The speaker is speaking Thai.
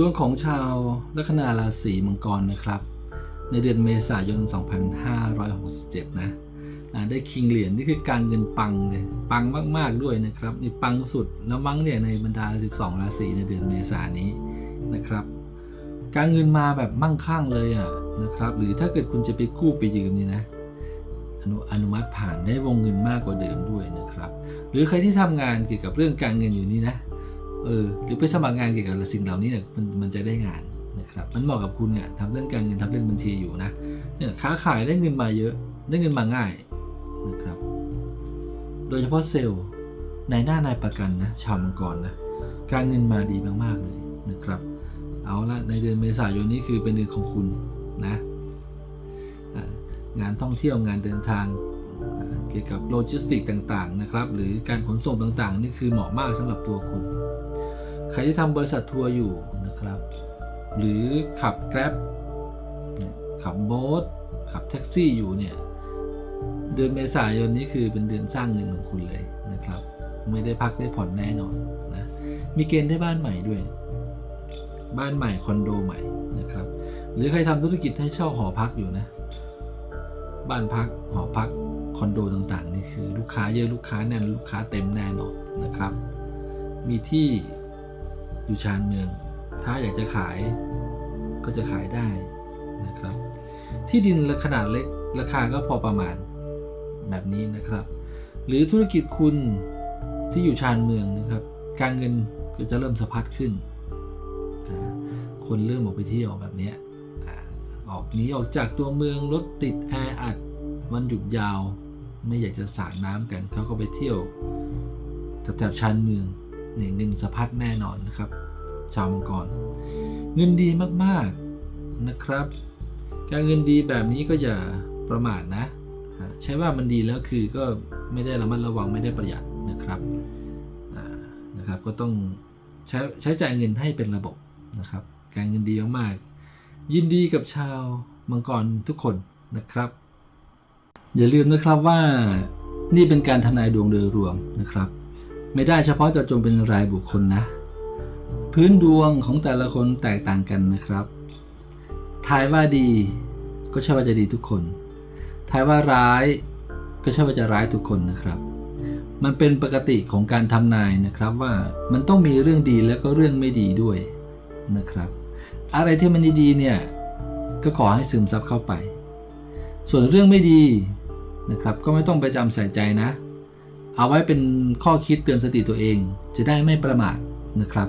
ดวงของชาวลัคนาราศีมังกรนะครับ ในเดือนเมษายน 2567 นะได้คิงเหรียญนี่คือการเงินปังเลยปังมากๆด้วยนะครับนี่ปังสุดแล้วมั้งเนี่ยในบรรดา 12 ราศีในเดือนเมษายนนี้นะครับ การเงินมาแบบมั่งคั่งเลยอะนะครับ หรือถ้าเกิดคุณจะไปกู้ไปยืมนี่นะอนุอนุมัติผ่านได้วงเงินมากกว่าเดิมด้วยนะครับ หรือใครที่ทำงานเกี่ยวกับเรื่องการเงินอยู่นี่นะ เออหรือไปสมัครงานเกี่ยวกับสิ่งเหล่านี้เนี่ยมันมันจะได้งานนะครับมันเหมาะกับคุณเนี่ยทำเรื่องการเงินทำเรื่องบัญชีอยู่นะเนี่ยค้าขายได้เงินมาเยอะได้เงินมาง่ายนะครับ โดยเฉพาะเซลล์ในหน้านายประกันนะชาวมังกรนะการเงินมาดีมากๆเลยนะครับ เอาละในเดือนเมษายนนี้คือเป็นเดือนของคุณนะงานท่องเที่ยวงานเดินทางเกี่ยวกับโลจิสติกต่างๆนะครับ หรือการขนส่งต่างๆ นี่คือเหมาะมากสำหรับตัวคุณ ใครที่ทำบริษัททัวร์อยู่นะครับ หรือขับแกร็บขับโบ๊ทขับแท็กซี่อยู่เนี่ยเดือนเมษายนนี้คือเป็นเดือนสร้างเงินของคุณเลยนะครับ ไม่ได้พักได้ผ่อนแน่นอนนะมีเกณฑ์ได้บ้านใหม่ด้วย บ้านใหม่คอนโดใหม่นะครับ หรือใครทำธุรกิจให้เช่าหอพักอยู่นะ บ้านพักหอพักคอนโดต่างๆนี่คือ ลูกค้าเยอะลูกค้าแน่นลูกค้าเต็มแน่นอนนะครับ มีที่ อยู่ชานเมือง ถ้าอยากจะขายก็จะขายได้นะครับ ที่ดินขนาดเล็กราคาก็พอประมาณแบบนี้นะครับ หรือธุรกิจคุณที่อยู่ชานเมืองนะครับ การเงินก็จะเริ่มสะพัดขึ้น คนเริ่มออกไปเที่ยวแบบนี้ออกหนีออกจากตัวเมืองรถติดแออัดวันหยุดยาว ไม่อยากจะสาดน้ำกันเขาก็ไปเที่ยวแถบชานเมือง เนี่ยเงินสะพัดแน่นอนนะครับ ชาวมังกร เงินดีมากๆนะครับ การเงินดีแบบนี้ก็อย่าประมาทนะ ใช่ว่ามันดีแล้วคือก็ไม่ได้ระมัดระวังไม่ได้ประหยัดนะครับนะครับก็ต้องใช้ใช้จ่ายเงินให้เป็นระบบนะครับ การเงินดีมากๆยินดีกับชาวมังกรทุกคนนะครับ อย่าลืมนะครับว่านี่เป็นการทำนายดวงโดยรวมนะครับ ไม่ได้เฉพาะเจาะจงเป็นรายบุคคลนะ พื้นดวงของแต่ละคนแตกต่างกันนะครับ ทายว่าดีก็ใช่ว่าจะดีทุกคน ทายว่าร้ายก็ใช่ว่าจะร้ายทุกคนนะครับ มันเป็นปกติของการทำนายนะครับว่ามันต้องมีเรื่องดีแล้วก็เรื่องไม่ดีด้วยนะครับ อะไรที่มันดีๆเนี่ยก็ขอให้ซึมซับเข้าไป ส่วนเรื่องไม่ดีนะครับ ก็ไม่ต้องไปจำใส่ใจนะ เอาไว้เป็นข้อคิดเตือนสติตัวเอง จะได้ไม่ประมาทนะครับ